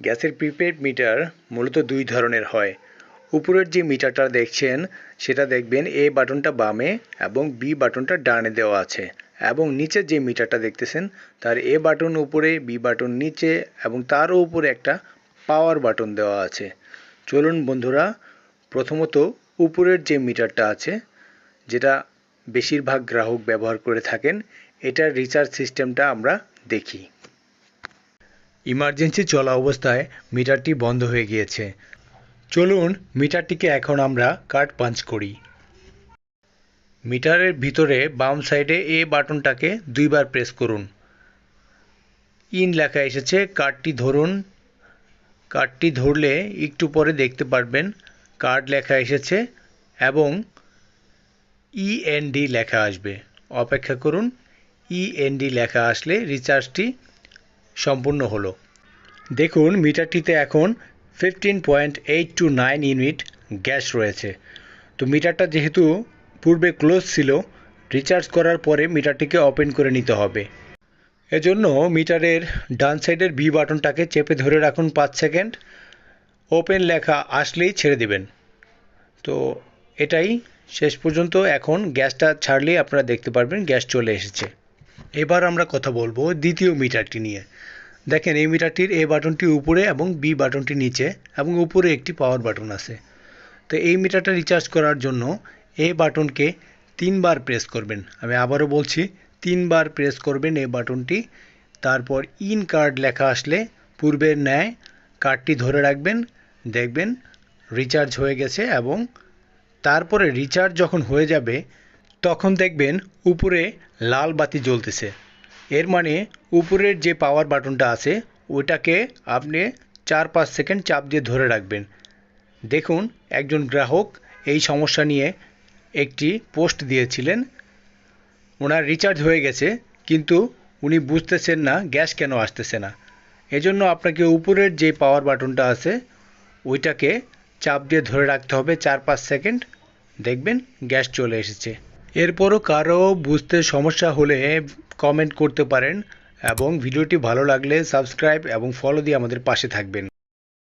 গ্যাসের prepaid metre মূলত দুই ধরনের হয়। উপরের যে মিটারটা দেখছেন, সেটা দেখবেন এ বাটনটা বামে এবং বি বাটনটা ডানে দেওয়া আছে এবং নিচের যে মিটারটা দেখতেছেন, তার এ বাটন উপরে, বি বাটন নিচে এবং তারও উপরে একটা পাওয়ার বাটন দেওয়া আছে। চলুন বন্ধুরা, প্রথমত উপরের যে মিটারটা আছে, যেটা বেশিরভাগ গ্রাহক ব্যবহার করে থাকেন, এটার রিচার্জ সিস্টেমটা আমরা দেখি। ইমার্জেন্সি চলা অবস্থায় মিটারটি বন্ধ হয়ে গিয়েছে। চলুন, মিটারটিকে এখন আমরা কার্ড পাঞ্চ করি। মিটারের ভিতরে বাম সাইডে এ বাটনটাকে দুইবার প্রেস করুন। ইন লেখা এসেছে, কার্ডটি ধরুন। কার্ডটি ধরলে একটু পরে দেখতে পারবেন, কার্ড লেখা এসেছে এবং ইএনডি লেখা আসবে। অপেক্ষা করুন ইএনডি লেখা আসলে রিচার্জটি সম্পূর্ণ হলো। দেখুন, মিটারটিতে এখন fifteen point eight two nine unit gas রয়েছে। তো মিটারটা যেহেতু পূর্বে ক্লোজ ছিল, রিচার্জ করার পরে মিটারটিকে ওপেন করে নিতে হবে। এজন্য মিটারের ডান সাইডের বি বাটনটাকে চেপে ধরে রাখুন পাঁচ সেকেন্ড। ওপেন লেখা আসলেই ছেড়ে দিবেন। তো এটাই শেষ পর্যন্ত এখন গ্যাসটা ছাড়লেই আপনারা দেখতে পারবেন, গ্যাস চলে এসেছে। এবার আমরা কথা বলব দ্বিতীয় মিটারটি নিয়ে। দেখেন এই মিটারটির এ বাটনটি উপরে এবং বি বাটনটি নিচে এবং উপরে একটি পাওয়ার বাটন আছে। তো এই মিটারটা রিচার্জ করার জন্য এ বাটনকে তিনবার প্রেস করবেন। আমি আবারও বলছি, তিনবার প্রেস করবেন এই বাটনটি। তারপর ইন কার্ড লেখা আসলে পূর্বের ন্যায় কার্ডটি ধরে রাখবেন, দেখবেন রিচার্জ হয়ে গেছে এবং তারপরে রিচার্জ যখন হয়ে যাবে, তখন দেখবেন উপরে লাল বাতি জ্বলতেছে। এর মানে উপরের যে পাওয়ার বাটনটা আছে ওইটাকে আপনি চার পাঁচ সেকেন্ড চাপ দিয়ে ধরে রাখবেন। দেখুন, একজন গ্রাহক এই সমস্যা নিয়ে একটি পোস্ট দিয়েছিলেন। ওনার রিচার্জ হয়ে গেছে, কিন্তু উনি বুঝতেছেন না গ্যাস কেন আসতেছে না। এজন্য আপনাকে উপরের যে পাওয়ার বাটনটা আছে, ওইটাকে চাপ দিয়ে ধরে রাখতে হবে চার পাঁচ সেকেন্ড দেখবেন গ্যাস চলে এসেছে। এরপরও কারও বুঝতে সমস্যা হলে কমেন্ট করতে পারেন এবং ভিডিওটি ভালো লাগলে সাবস্ক্রাইব এবং ফলো দিয়ে আমাদের পাশে থাকবেন।